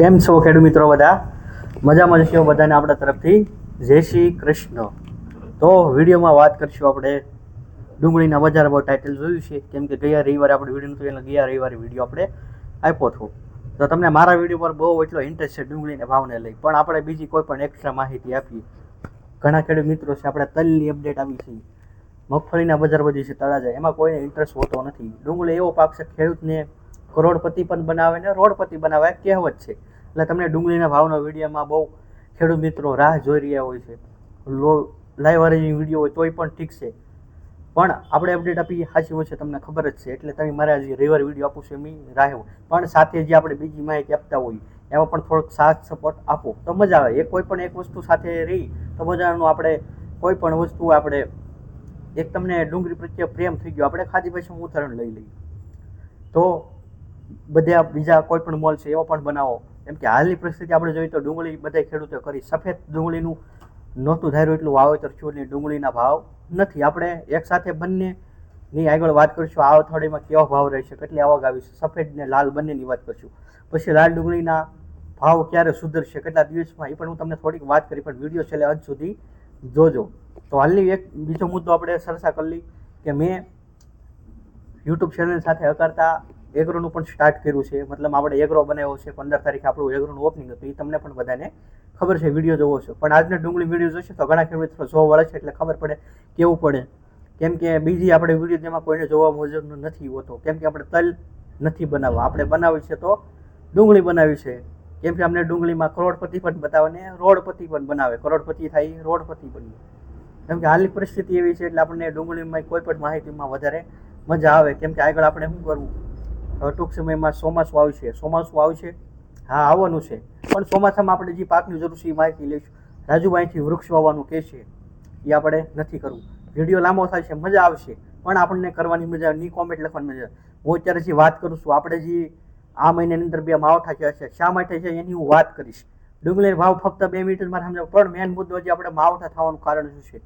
કેમ છો ખેડૂત મિત્રો બધા? મજામાં જશો બધાને આપણા તરફથી. જય શ્રી કૃષ્ણ. તો વિડીયોમાં વાત કરીશું આપણે ડુંગળીના બજાર ભાવ ટાઇટલ જોયું છે. કેમ કે ગયા રવિવારે આપણે વીડિયો નહોતું એટલે ગયા રવિવારે વીડિયો આપણે આપ્યો હતો. તો તમને મારા વીડિયો પર બહુ એટલો ઇન્ટરેસ્ટ છે ડુંગળીના ભાવને લઈ. પણ આપણે બીજી કોઈ પણ એક્સ્ટ્રા માહિતી આપીએ. ઘણા ખેડૂત મિત્રો છે, આપણે તલની અપડેટ આવી છે. મગફળીના બજાર બધી છે, તળાજા. એમાં કોઈને ઇન્ટરેસ્ટ હોતો નથી. ડુંગળી એવો પાક છે, ખેડૂતને કરોડપતિ પણ બનાવે ને રોડપતિ બનાવે કહેવત છે. એટલે તમને ડુંગળીના ભાવનો વિડીયોમાં બહુ ખેડૂત મિત્રો રાહ જોઈ રહ્યા હોય છે. લો લાઈવ અરેન્જિંગ વીડિયો હોય તોય પણ ઠીક છે. પણ આપણે અપડેટ આપી સાચી હોય છે, તમને ખબર જ છે. એટલે તમે મારે હજી રવિવાર વીડિયો આપું છું એમની રાહ પણ સાથે જે આપણે બીજી માહિતી આપતા હોઈએ એમાં પણ થોડોક સાથ સપોર્ટ આપો. તો મજા આવે. એ કોઈ પણ એક વસ્તુ સાથે રહી, તો મજાનું આપણે કોઈ પણ વસ્તુ આપણે એક તમને ડુંગળી પ્રત્યે પ્રેમ થઈ ગયો. આપણે ખાધી પછી ઉદાહરણ લઈ લઈએ. તો બધા બીજા કોઈ પણ મોલ છે, એવો પણ બનાવો. કેમ કે હાલની પરિસ્થિતિ આપણે જોઈએ તો ડુંગળી બધા ખેડૂતો કરી. સફેદ ડુંગળીનું નહોતું ધાર્યું એટલું વાવેતર થયું એટલે ડુંગળીના ભાવ નથી. આપણે એકસાથે બંને બંનેની આગળ વાત કરીશું, આ અઠવાડિયામાં કેવો ભાવ રહેશે કેટલી આવક આવી સફેદ ને લાલ બંનેની વાત કરીશું. પછી લાલ ડુંગળીના ભાવ ક્યારે સુધરશે, કેટલા દિવસમાં, એ પણ હું તમને થોડીક વાત કરી, પણ વીડિયો છેલ્લે અંત સુધી જોજો. તો હાલની એક બીજો મુદ્દો આપણે સરસા કરી કે મેં યુટ્યુબ ચેનલ સાથે અકારતા એગ્રોનું પણ સ્ટાર્ટ કર્યું છે. મતલબ આપણે એગ્રો બનાવ્યો છે. પંદર તારીખે આપણું એગ્રોનું ઓપનિંગ હતું. એ તમને પણ બધાને ખબર છે. વીડિયો જોવો છો. પણ આજના ડુંગળી વીડિયો જોશે તો ઘણા ખેડૂત સો છે એટલે ખબર પડે કેવું પડે. કેમ કે બીજી આપણે વીડિયો જેમાં કોઈને જોવા મુજબનું નથી હોતો. કેમ કે આપણે તલ નથી બનાવવા. આપણે બનાવી છે તો ડુંગળી બનાવી છે. કેમ કે અમને ડુંગળીમાં કરોડપતિ પણ બતાવે રોડપતિ પણ બનાવે. કરોડપતિ થાય, રોડપતિ બનીએ કેમ કે હાલની પરિસ્થિતિ એવી છે એટલે આપણને ડુંગળીમાં કોઈ પણ માહિતીમાં વધારે મજા આવે. કેમ કે આગળ આપણે શું કરવું? ટૂંક સમયમાં ચોમાસું આવશે. ચોમાસું આવશે. હા, આવવાનું છે. પણ ચોમાસામાં આપણે જે પાકની જરૂર છે એ માહિતી લઈશું. રાજુભાઈથી વૃક્ષ વાવવાનું કહે છે. એ આપણે નથી કરવું. વીડિયો લાંબો થાય છે, મજા આવશે. પણ આપણને કરવાની મજા, ની કોમેન્ટ લખવાની મજા. હું અત્યારે જે વાત કરું છું, આપણે જે આ મહિનાની અંદર બે માવઠા થયા છે, શા માટે છે એની હું વાત કરીશ. ડુંગળી ભાવ ફક્ત બે મિનિટ મારે સમજાવ. પણ મેન મુદ્દો જે આપણે માવઠા થવાનું કારણ શું છે,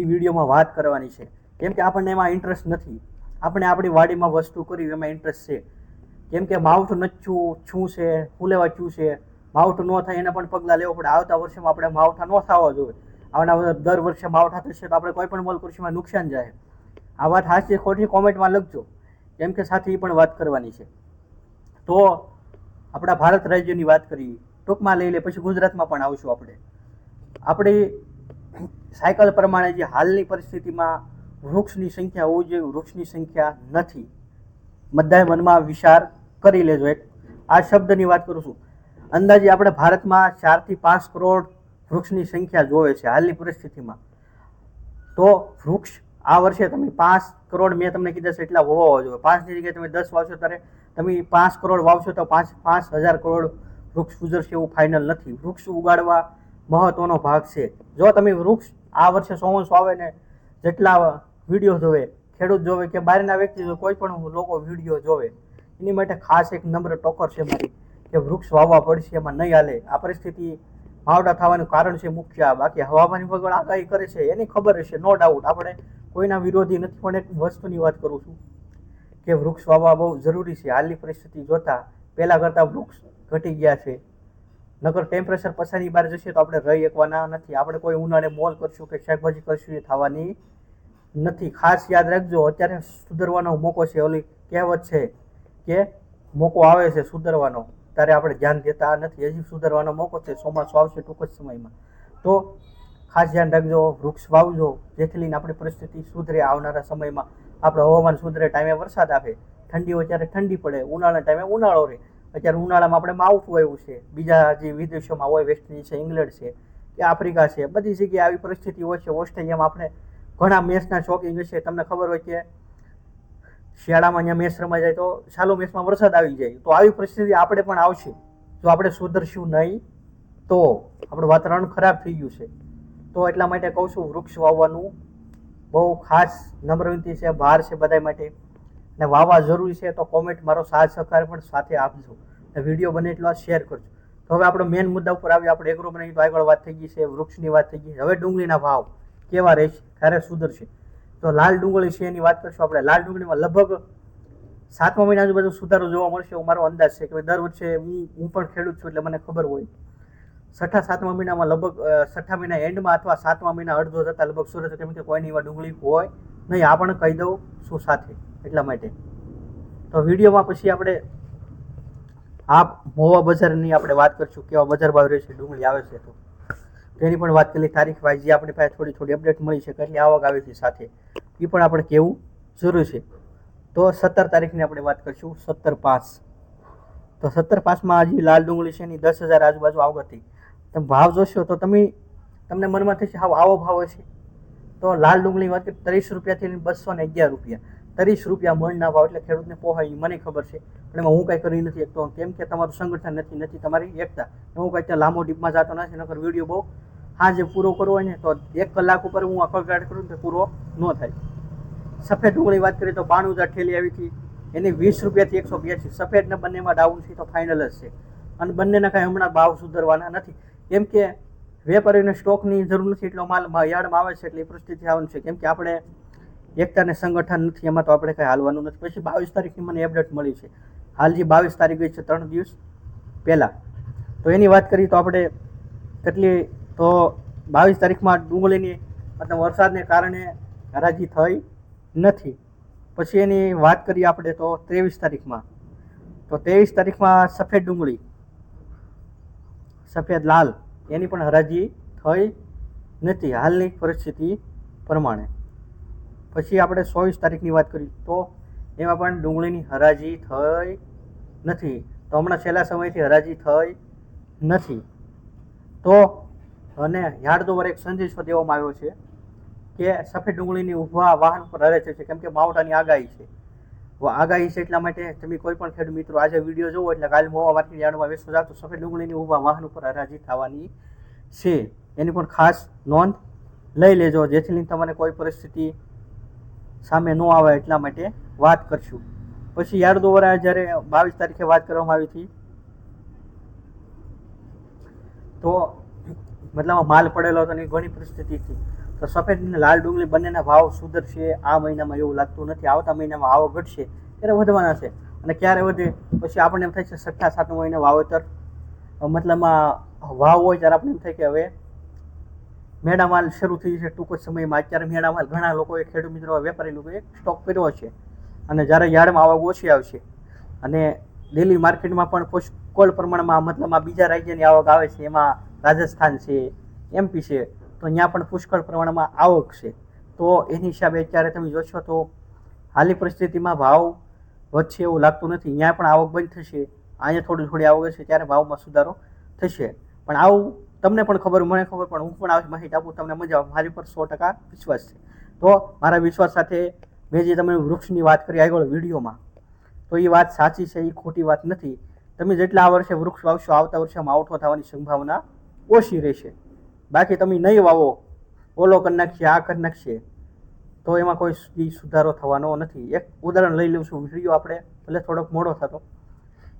એ વિડીયોમાં વાત કરવાની છે. કેમ કે આપણને એમાં ઇન્ટરેસ્ટ નથી. આપણે આપણી વાડીમાં વસ્તુ કરી, એમાં ઇન્ટરેસ્ટ છે. કેમ કે માવઠું નચ્યું છું છે ફૂલેવા લેવા શું છે? માવઠું ન થાય, એના પણ પગલાં લેવો પડે. આવતા વર્ષમાં આપણે માવઠા ન થવા જોઈએ. આવના દર વર્ષે માવઠા થશે તો આપણે કોઈ પણ મોલ કૃષિમાં નુકસાન જાય. આ વાત હાચી ખોટી કોમેન્ટમાં લખજો. કેમ કે સાથે એ પણ વાત કરવાની છે. તો આપણા ભારત રાજ્યની વાત કરીએ ટૂંકમાં લઈ લે, પછી ગુજરાતમાં પણ આવશું આપણે. આપણી સાયકલ પ્રમાણે જે હાલની પરિસ્થિતિમાં વૃક્ષની સંખ્યા હોવી જોઈએ, વૃક્ષની સંખ્યા નથી. બધાએ મનમાં વિચાર કરી લેજો એક. આ શબ્દની વાત કરું છું. અંદાજે આપણે ભારતમાં ચારથી પાંચ કરોડ વૃક્ષની સંખ્યા જોવે છે હાલની પરિસ્થિતિમાં. તો વૃક્ષ આ વર્ષે તમે પાંચ કરોડ મેં તમને કીધા છે એટલા હોવા જોઈએ. પાંચની જગ્યાએ તમે દસ વાવશો ત્યારે તમે પાંચ કરોડ વાવશો તો પાંચ પાંચ હજાર કરોડ વૃક્ષ ગુજરશે એવું ફાઇનલ નથી. વૃક્ષ ઉગાડવા મહત્વનો ભાગ છે. જો તમે વૃક્ષ આ વર્ષે ચોમાસું આવે ને જેટલા વીડિયો જોવે, ખેડૂત જોવે કે બહારના વ્યક્તિ જો કોઈ પણ લોકો વીડિયો જોવે, એની માટે ખાસ એક નંબર ટોકર છે મારી કે વૃક્ષ વાવવા પડશે, એમાં નહીં હાલે. આ પરિસ્થિતિ માવડા થવાનું કારણ છે મુખ્ય. બાકી હવામાન વગર આગાહી કરે છે, એની ખબર હશે નો ડાઉટ આપણે કોઈના વિરોધી નથી, પણ એક વસ્તુની વાત કરું છું કે વૃક્ષ વાવવા બહુ જરૂરી છે. હાલની પરિસ્થિતિ જોતા પહેલાં કરતાં વૃક્ષ ઘટી ગયા છે. નગર ટેમ્પરેચર પછાડી બહાર જશે તો આપણે રહી શકવાના નથી. આપણે કોઈ ઉનાળે મોલ કરશું કે શાકભાજી કરશું એ થવાની નથી. ખાસ યાદ રાખજો, અત્યારે સુધરવાનો મોકો છે, ઓલી કહેવત છે કે મોકો આવે છે સુધરવાનો. ત્યારે આપણે ધ્યાન દેતા નથી. હજી સુધરવાનો મોકો છે, ચોમાસું આવશે ટૂંક જ સમયમાં. તો ખાસ ધ્યાન રાખજો, વૃક્ષ વાવજો, જેથી લઈને આપણી પરિસ્થિતિ સુધરે આવનારા સમયમાં. આપણે હવામાન સુધરે, ટાઈમે વરસાદ આવે. ઠંડી હોય ત્યારે ઠંડી પડે, ઉનાળાના ટાઈમે ઉનાળો રહે. અત્યારે ઉનાળામાં આપણે માવઠું આવ્યું છે. બીજા જે વિદેશોમાં હોય વેસ્ટ ઇન્ડિઝ છે, ઇંગ્લેન્ડ છે, કે આફ્રિકા છે, બધી જગ્યાએ આવી પરિસ્થિતિ હોય છે. ઓસ્ટ્રેલિયામાં આપણે ઘણા મેચના શોખીન છે તમને ખબર હોય કે શિયાળામાં અહીંયા મેચ રમાઈ જાય તો ચાલુ મેચમાં વરસાદ આવી જાય. તો આવી પરિસ્થિતિ આપણે પણ આવશે. જો આપણે સુધરશું નહીં, તો આપણું વાતાવરણ ખરાબ થઈ ગયું છે. તો એટલા માટે કહું છું, વૃક્ષ વાવવાનું બહુ ખાસ નમ્ર વિનંતી છે, ભાર છે બધા માટે. ને વાવવા જરૂરી છે, તો કોમેન્ટ મારો સાથ સહકાર પણ સાથે આપજો. ને વીડિયો બને એટલો શેર કરજો. તો હવે આપણે મેઇન મુદ્દા ઉપર આવીએ, આપણે એગ્રો બનાવી તો આગળ વાત થઈ ગઈ છે, વૃક્ષની વાત થઈ ગઈ હવે ડુંગળીના ભાવ કેવા રહેશે? ક્યારે સુધરશે તો લાલ ડુંગળી છે એની વાત કરશું આપણે. લાલ ડુંગળીમાં લગભગ સાતમા મહિના આજુબાજુ સુધારો જોવા મળશે એવો મારો અંદાજ છે કે દર વર્ષે હું હું પણ ખેડૂત છું એટલે મને ખબર હોય. છઠ્ઠા, સાતમા મહિનામાં લગભગ છઠ્ઠા મહિના એન્ડમાં અથવા સાતમા મહિના અડધો જતા લગભગ સુરત, કેમ કે કોઈની એવા ડુંગળી હોય નહીં, આ પણ કહી દઉં શું સાથે, એટલા માટે. તો વિડીયોમાં પછી આપણે આ મોવા બજારની આપણે વાત કરીશું, કેવા બજાર ભાવ રહેશે ડુંગળી આવે છે તો. તેની પણ વાત કરી તારીખ વાઇઝ, જે આપણી પાસે થોડી થોડી અપડેટ મળી શકે એટલે આવક આવી છે સાથે. એ પણ આપણે કહેવું જરૂરી છે. તો સત્તર તારીખની આપણે વાત કરીશું, સત્તર પાંચ. તો સત્તર પાંચમાં હજી લાલ ડુંગળી છે, એની દસ હજાર આજુબાજુ આવક હતી. તમે ભાવ જોશો તો તમે, તમને મનમાં થશે, હાવ આવો ભાવ હશે. તો લાલ ડુંગળી વાત ત્રીસ રૂપિયાથી બસો ને અગિયાર રૂપિયા. ત્રીસ રૂપિયા મણના ભાવ એટલે ખેડૂતને પોહાય મને ખબર છે. પણ એમાં હું કાંઈ કરી નથી શકતો કેમ કે તમારું સંગઠન નથી નથી તમારી એકતા. હું કાંઈ ત્યાં લાંબો ડીપમાં જતો નથી, નકર વીડિયો બહુ હા જે પૂરો કરવો હોય ને તો એક કલાક ઉપર હું અકળગાટ કરું તો પૂરો ન થાય. સફેદ ડુંગળી વાત કરીએ તો બાણું હજાર ઠેલી આવી હતી. એની વીસ રૂપિયાથી એકસો બ્યાસી સફેદને બંનેમાં ડાઉન છે તો ફાઇનલ જ છે. અને બંનેના કાંઈ હમણાં ભાવ સુધરવાના નથી. કેમ કે વેપારીને સ્ટોકની જરૂર નથી, એટલો માલ યાર્ડમાં આવે છે એટલે એ પરિસ્થિતિ આવવાની છે. કેમ કે આપણે એકતાને સંગઠન નથી, એમાં તો આપણે કંઈ હાલવાનું નથી. પછી બાવીસ તારીખની મને અપડેટ મળી છે. હાલ જે બાવીસ તારીખ ગઈ છે, ત્રણ દિવસ પહેલાં. તો એની વાત કરીએ તો આપણે કેટલી, તો બાવીસ તારીખમાં ડુંગળીની મતલબ વરસાદને કારણે હરાજી થઈ નથી. પછી એની વાત કરીએ આપણે તો ત્રેવીસ તારીખમાં. તો ત્રેવીસ તારીખમાં સફેદ ડુંગળી, સફેદ લાલ, એની પણ હરાજી થઈ નથી. હાલની પરિસ્થિતિ પ્રમાણે. પછી આપણે ચોવીસ તારીખની વાત કરી, તો એમાં પણ ડુંગળીની હરાજી થઈ નથી. તો હમણાં છેલ્લા સમયથી હરાજી થઈ નથી. તો અને યાર્ડ એક સંદેશો દેવામાં આવ્યો છે કે સફેદ ડુંગળીની ઊભા વાહન પર હરે છે કેમ કે માવઠાની આગાહી છે. આગાહી છે એટલા માટે તમે કોઈ પણ ખેડૂત મિત્રો આજે વીડિયો જોવો એટલે કાલ મોવા માર્કેટ યાર્ડમાં વેચવા જાવ તો સફેદ ડુંગળીની ઊભા વાહન ઉપર હરાજી થવાની છે. એની પણ ખાસ નોંધ લઈ લેજો, જેથી લઈને તમને કોઈ પરિસ્થિતિ સામે ન આવે એટલા માટે વાત કરશું. પછી યાર દ્વારા જ્યારે બાવીસ તારીખે વાત કરવામાં આવી હતી, તો મતલબ માલ પડેલો હતો એની ઘણી પરિસ્થિતિ હતી. તો સફેદ અને લાલ ડુંગળી બંનેના ભાવ સુધરશે, આ મહિનામાં એવું લાગતું નથી. આવતા મહિનામાં આવો ઘટશે, ત્યારે વધવાના છે. અને ક્યારે વધે? પછી આપણને એમ થાય છે છઠ્ઠા, સાતમા મહિના વાવેતર મતલબમાં વાવ હોય ત્યારે આપણે એમ થાય કે હવે મેળા માલ શરૂ થઈ જશે ટૂંક સમયમાં. અત્યારે મેળામાલ ઘણા લોકોએ ખેડૂત મિત્રો વેપારી લોકોએ સ્ટોક કર્યો છે અને જ્યારે યાર્ડમાં આવક ઓછી આવશે અને દિલ્હી માર્કેટમાં પણ પુષ્કળ પ્રમાણમાં મતલબમાં બીજા રાજ્યની આવક આવે છે, એમાં રાજસ્થાન છે, એમપી છે, તો ત્યાં પણ પુષ્કળ પ્રમાણમાં આવક છે. તો એની હિસાબે અત્યારે તમે જોશો તો હાલની પરિસ્થિતિમાં ભાવ વધશે એવું લાગતું નથી. ત્યાં પણ આવક બંધ થશે. અહીંયા થોડી થોડી આવક હશે ત્યારે ભાવમાં સુધારો થશે. પણ આવું તમને પણ ખબર, મને ખબર, પણ હું પણ આવી માહિતી આપું, તમને મજા મારી પર સો ટકા વિશ્વાસ છે. તો મારા વિશ્વાસ સાથે મેં જે તમે વૃક્ષની વાત કરી આગળ વિડીયોમાં, તો એ વાત સાચી છે, એ ખોટી વાત નથી. તમે જેટલા આ વર્ષે વૃક્ષ વાવશો, આવતા વર્ષે માવઠો થવાની સંભાવના ઓછી રહેશે. બાકી તમે નહીં વાવો, ઓલો કરી નાખશે આ કરી નાખશે તો એમાં કોઈ બી સુધારો થવાનો નથી. એક ઉદાહરણ લઈ લઉં છું વીડિયો આપણે, ભલે થોડોક મોડો થતો.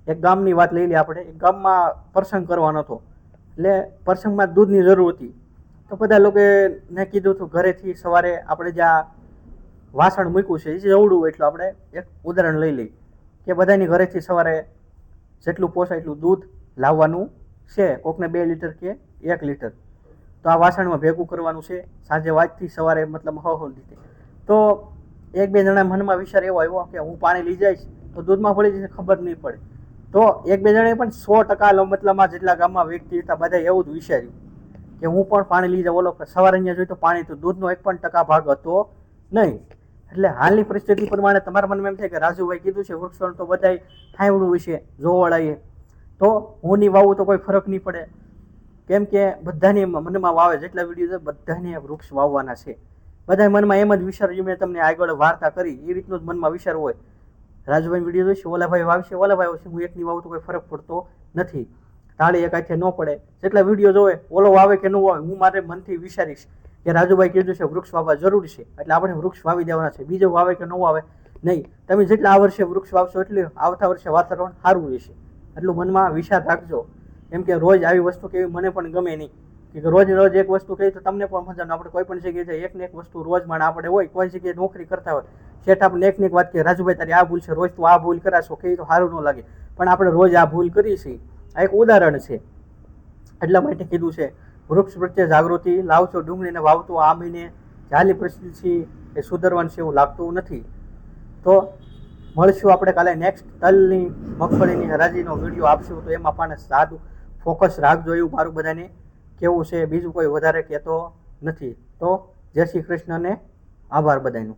એક ગામની વાત લઈ લઈએ આપણે. એક ગામમાં પ્રસંગ કરવાનો હતો. એટલે પ્રસંગમાં દૂધની જરૂર હતી. તો બધા લોકોએ કીધું હતું, ઘરેથી સવારે આપણે જ્યાં વાસણ મૂક્યું છે, એ જવડું એટલું આપણે એક ઉદાહરણ લઈ લઈએ કે બધાની ઘરેથી સવારે જેટલું પોસાય એટલું દૂધ લાવવાનું છે, કોકને બે લીટર કે એક લીટર. તો આ વાસણમાં ભેગું કરવાનું છે, સાંજે વાંચથી સવારે મતલબ હ, હો રીતે. તો એક બે જણા મનમાં વિચાર એવો આવ્યો કે હું પાણી લઈ જઈશ, તો દૂધમાં પડી જશે, ખબર નહીં પડે. તો એક બે જણાએ પણ સો ટકા મતલબમાં જેટલા ગામમાં વ્યક્તિ હતા બધા એવું જ વિચાર્યું કે હું પણ પાણી લઈ જાઉં. ઓલો સવારે અહીંયા જોઈ તો પાણી તો દૂધનો એક પણ ટકા ભાગ હતો નહીં. એટલે હાલની પરિસ્થિતિ પ્રમાણે તમારા મનમાં એમ થાય કે રાજુભાઈ કીધું છે વૃક્ષણ તો બધાય થાંભળું વિશે જોવાળાએ. તો હું નહીં વાવું તો કોઈ ફરક નહીં પડે. કેમ કે બધાને મનમાં વાવે જેટલા વીડિયો છે, બધાને વૃક્ષ વાવવાના છે. બધા મનમાં એમ જ વિચાર મેં તમને આગળ વાર્તા કરી એ રીતનો જ મનમાં વિચાર હોય. રાજુભાઈ વીડિયો જોઈશે ઓલાભાઈ વાવશે, ઓલાભાઈ આવશે હું એકની વાવું તો કોઈ ફરક પડતો નથી. તાળી એક આખે ન પડે. જેટલા વીડિયો જોવે, ઓલો વાવે કે ન વાવે, હું મારે મનથી વિચારીશ કે રાજુભાઈ કીધું છે, વૃક્ષ વાવવા જરૂરી છે. એટલે આપણે વૃક્ષ વાવી દેવાના છે. બીજો વાવે કે ન વાવે? નહીં. તમે જેટલા આ વર્ષે વૃક્ષ વાવશો એટલું આવતા વર્ષે વાતાવરણ સારું રહેશે. એટલું મનમાં વિચાર રાખજો. કેમ કે રોજ આવી વસ્તુ કેવી મને પણ ગમે નહીં. કે રોજ રોજ એક વસ્તુ કહી તો તમને પણ મજા આપણે કોઈ પણ જગ્યાએ એક ને એક વસ્તુ રોજ માણે આપણે હોય, કોઈ જગ્યાએ નોકરી કરતા હોય, શેઠ આપણને એક ને એક વાત કે રાજુભાઈ તારી આ ભૂલ છે, રોજ તું આ ભૂલ કરાશો કહી તો સારું ન લાગે. પણ આપણે રોજ આ ભૂલ કરી છે આ એક ઉદાહરણ છે. એટલા માટે કીધું છે, વૃક્ષ પ્રત્યે જાગૃતિ લાવશો, ડુંગળીને વાવતો આ મહિને જાલી પરિસ્થિતિ એ સુધરવાનું છે એવું લાગતું નથી. તો મળશું આપણે કાલે નેક્સ્ટ તલની મગફળીની હરાજીનો વીડિયો આપશું, તો એમાં પણ સાદું ફોકસ રાખજો એવું મારું બધાને. કેવું છે? બીજું કોઈ વધારે કહેતો નથી. તો જય શ્રી કૃષ્ણને આભાર બધાનો